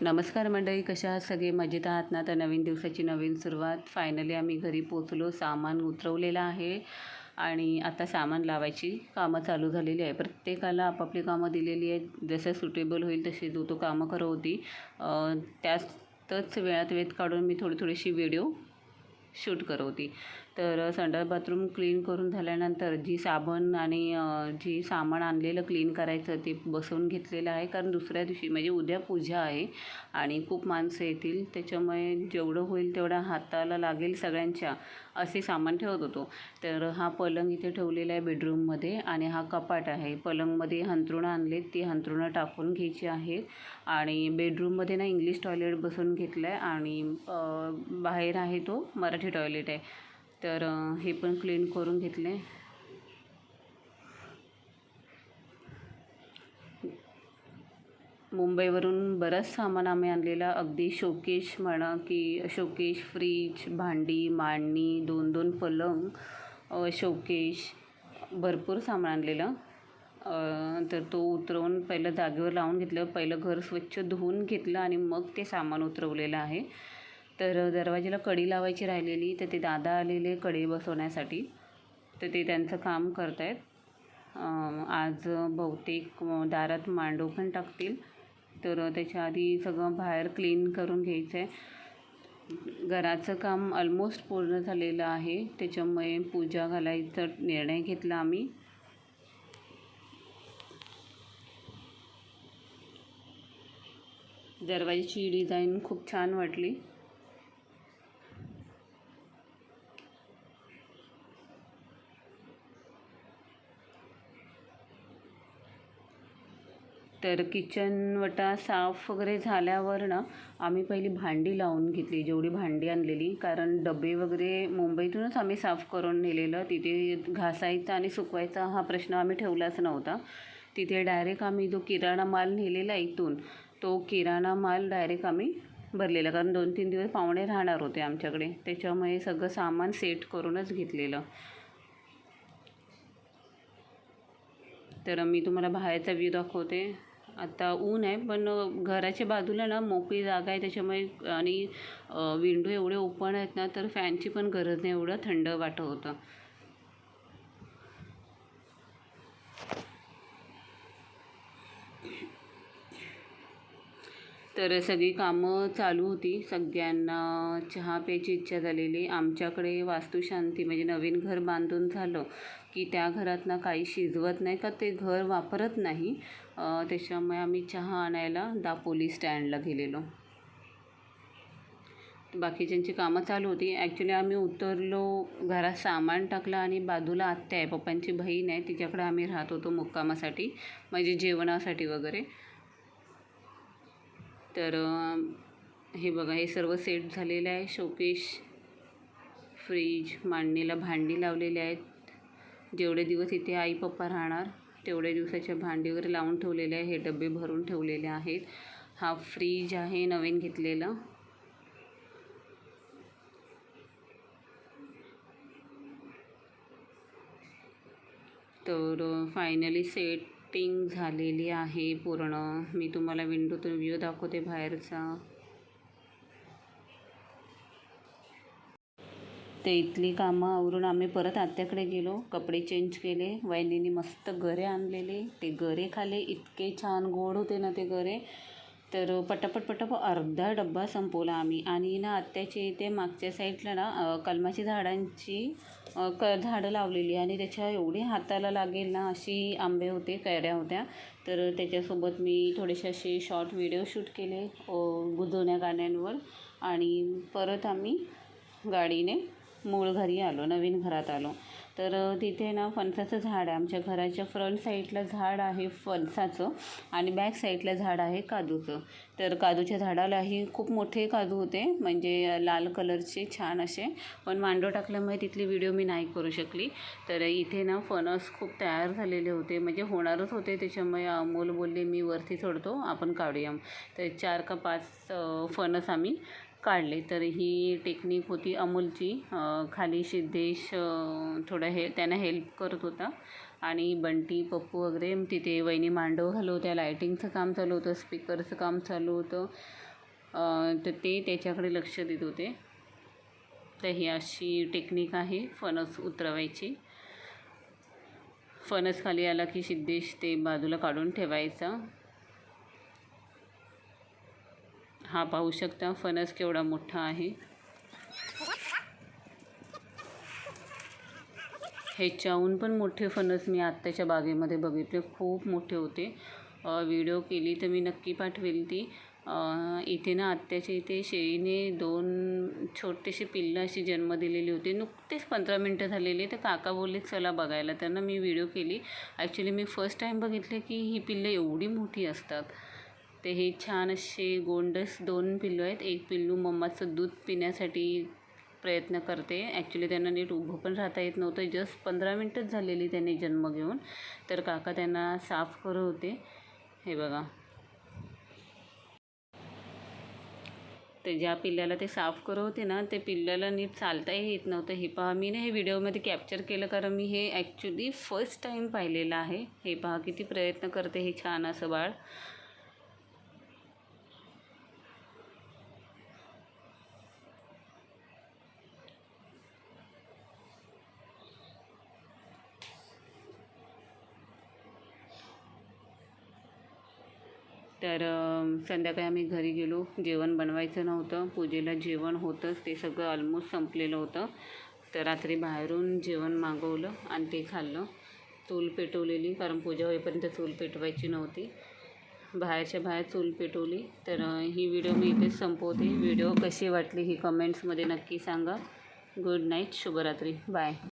नमस्कार मंडळी कशा आहात? सगळे मजेत आहात ना? तर नवीन दिवसाची नवीन सुरुवात. फायनली आम्ही घरी पोचलो सामान उतरवलेलं आहे आणि आता सामान लावायची कामं चालू झालेली आहे. प्रत्येकाला आपापली कामं दिलेली आहेत. जसं सुटेबल होईल तशी जो तो कामं करत होती त्यातच वेळात वेत काढून मी थोडी थोडीशी व्हिडिओ शूट करत होती तर संडास बाथरूम क्लीन करून झाल्यानंतर जी साबण आणि जी सामान आणलेलं क्लीन करायचं ते बसवून घेतलेलं आहे. कारण दुसऱ्या दिवशी म्हणजे उद्या पूजा आहे आणि खूप माणसं येतील त्याच्यामुळे जेवढं होईल तेवढं हाताला लागेल सगळ्यांच्या असे सामान ठेवत होतो. तर हा पलंग इथे ठेवलेला आहे बेडरूममध्ये आणि हा कपाट आहे. पलंगमध्ये हंतरुणं आणलेत ती हंतरुणं टाकून घ्यायची आहेत आणि बेडरूममध्ये ना इंग्लिश टॉयलेट बसवून घेतलं आहे आणि बाहेर आहे तो मराठी टॉयलेट आहे. तर हे पण क्लीन करून घेतले. मुंबईवरून बरंच सामान आम्ही आणलेलं. अगदी शोकेश म्हणा की शोकेश फ्रीज भांडी मांडणी दोन दोन पलंग शोकेश भरपूर सामान आणलेलं. तर तो उतरवून पहिलं जागेवर लावून घेतलं. पहिलं घर स्वच्छ धुवून घेतलं आणि मग ते सामान उतरवलेलं आहे. तर दरवाजेला कडी लावायची राहिलेली. तर ते दादा आलेले कडी बसवण्यासाठी. तर ते त्यांचं काम करत आहेत आज बहुतेक दारात मांडव पण टाकतील. तर त्याच्या आधी सगळं बाहेर क्लीन करून घ्यायचं आहे घराचं काम ऑलमोस्ट पूर्ण झालेलं आहे. त्याच्यामुळे पूजा घालायचा निर्णय घेतला आम्ही. दरवाजाची डिझाईन खूप छान वाटली. तर किचन वटा साफ वगैरे झाल्यावर ना आम्ही पहिली भांडी लावून घेतली जेवढी भांडी आणलेली. कारण डबे वगैरे मुंबईतूनच आम्ही साफ करून नेलेलं. तिथे घासायचा आणि सुकवायचा हा प्रश्न आम्ही ठेवलाच नव्हता. तिथे डायरेक्ट आम्ही जो किराणा माल नेलेला इथून तो किराणा माल डायरेक्ट आम्ही भरलेला. कारण दोन तीन दिवस पाहुणे राहणार होते आमच्याकडे. त्याच्यामुळे सगळं सामान सेट करूनच घेतलेलं. तर मी तुम्हाला बाहेरचा व्ह्यू दाखवते. आता ऊन आहे पण घराच्या बाजूला ना मोकळी जागा आहे त्याच्यामुळे आणि विंडो एवढे ओपन आहेत ना तर फॅनची पण गरज नाही एवढं थंड वाटत होतं. तर सगळी कामं चालू होती. सगळ्यांना चहा प्यायची इच्छा झालेली. आमच्याकडे वास्तुशांती म्हणजे नवीन घर बांधून झालं की त्या घरात ना काही शिजवत नाही का ते घर वापरत नाही. त्याच्यामुळे आम्ही चहा आणायला दापोली स्टँडला गेलेलो. बाकीच्यांची कामं चालू होती. ॲक्च्युली आम्ही उतरलो घरात सामान टाकलं आणि बाजूला आत्या आहे पप्पांची बहीण आहे तिच्याकडे आम्ही राहत होतो मुक्कामासाठी म्हणजे जेवणासाठी वगैरे. तर हे बघा हे सर्व सेट झालेलं आहे. शोकेश फ्रीज मांडणीला भांडी लावलेली आहेत. जेवढे दिवस इथे आई पप्पा राहणार तेवढ्या दिवसाच्या भांडी वगैरे लावून ठेवलेले आहे. हे डबे भरून ठेवलेले आहेत. हा फ्रीज आहे नवीन घेतलेला. तर फायनली सेटिंग झालेली आहे पूर्ण. मी तुम्हाला विंडोतून व्ह्यू दाखवते बाहेरचा. ते इथली कामं आवरून आम्ही परत आत्याकडे गेलो. कपडे चेंज केले. वहिनीने मस्त गरे आणलेले. ते गरे खाले. इतके छान गोड होते ना ते गरे. तर पटापट पटापट अर्धा डब्बा संपवला आम्ही. आणि ना आत्याच्या इथे मागच्या साईडला ना कलमाची झाडांची क झाडं लावलेली. आणि त्याच्या एवढे हाताला लागेल ना अशी आंबे होते कैऱ्या होत्या. तर त्याच्यासोबत मी थोडेसे असे शॉर्ट व्हिडिओ शूट केले जुन्या गाण्यांवर. आणि परत आम्ही गाडीने मूळ घरी आलो नवीन घरात आलो. तर तिथे ना फणसाचं झाड आहे. आमच्या घराच्या फ्रंट साईडला झाड आहे फणसाचं आणि बॅक साईडला झाड आहे काजूचं. तर काजूच्या झाडालाही खूप मोठे काजू होते. म्हणजे लाल कलरचे छान असे. पण मांडव टाकल्यामुळे तिथली व्हिडिओ मी नाही करू शकली. तर इथे ना फणस खूप तयार झालेले होते. म्हणजे होणारच होते. त्याच्यामुळे अमोल बोलले मी वरती सोडतो. आपण काढूया. तर चार का पाच फणस आम्ही काढले. तर ही टेक्निक होती अमूलची. खाली सिद्धेश थोडं हे त्यांना हेल्प करत होता. आणि बंटी पप्पू वगैरे तिथे वहिनी मांडव घालू होत्या लायटिंगचं काम चालू होतं स्पीकरचं काम चालू होतं. तर ते त्याच्याकडे लक्ष देत होते. तर ही अशी टेक्निक आहे फणस उतरवायची. फणस खाली आला की सिद्धेश ते बाजूला काढून ठेवायचा. हा पाहू शकता फणस केवढा मोठा आहे. ह्याच्याहून पण मोठे फणस मी आत्ताच्या बागेमध्ये बघितले खूप मोठे होते. व्हिडिओ केली तर मी नक्की पाठवेल ती. इथे ना आत्याच्या इथे शेळीने दोन छोटेसे पिल्लं अशी जन्म दिलेली होती. नुकतेच पंधरा मिनटं झालेली तर काका बोलले चला बघायला. त्यांना मी व्हिडिओ केली. ॲक्च्युली मी फर्स्ट टाईम बघितले की ही पिल्लं एवढी मोठी असतात. ते हे छान असे गोंडस दोन पिल्लू आहेत. एक पिल्लू मम्माचं दूध पिण्यासाठी प्रयत्न करते. ॲक्च्युली त्यांना नीट उभं पण राहता येत नव्हतं. जस्ट पंधरा मिनटंच झालेली त्यांनी जन्म घेऊन. तर काका त्यांना साफ करत होते. हे बघा. ते ज्या पिल्ल्याला ते साफ करत होते ना ते पिल्ल्याला नीट चालताही येत नव्हतं. हे पहा मी ना हे व्हिडिओमध्ये कॅप्चर केलं कारण मी हे ॲक्च्युली फर्स्ट टाईम पाहिलेलं आहे. हे पहा किती प्रयत्न करते हे छान असं बाळ. तर संध्याकाळी आम्ही घरी गेलो. जेवण बनवायचं नव्हतं. पूजेला जेवण होतंच. ते सगळं ऑलमोस्ट संपलेलं होतं. तर रात्री बाहेरून जेवण मागवलं आणि ते खाल्लं. चूल पेटवलेली कारण पूजा होईपर्यंत चूल पेटवायची नव्हती. बाहेरच्या बाहेर चूल पेटवली. तर ही व्हिडिओ मी इथेच संपवते. व्हिडिओ कशी वाटली ही कमेंट्समध्ये नक्की सांगा. गुड नाईट शुभरात्री. बाय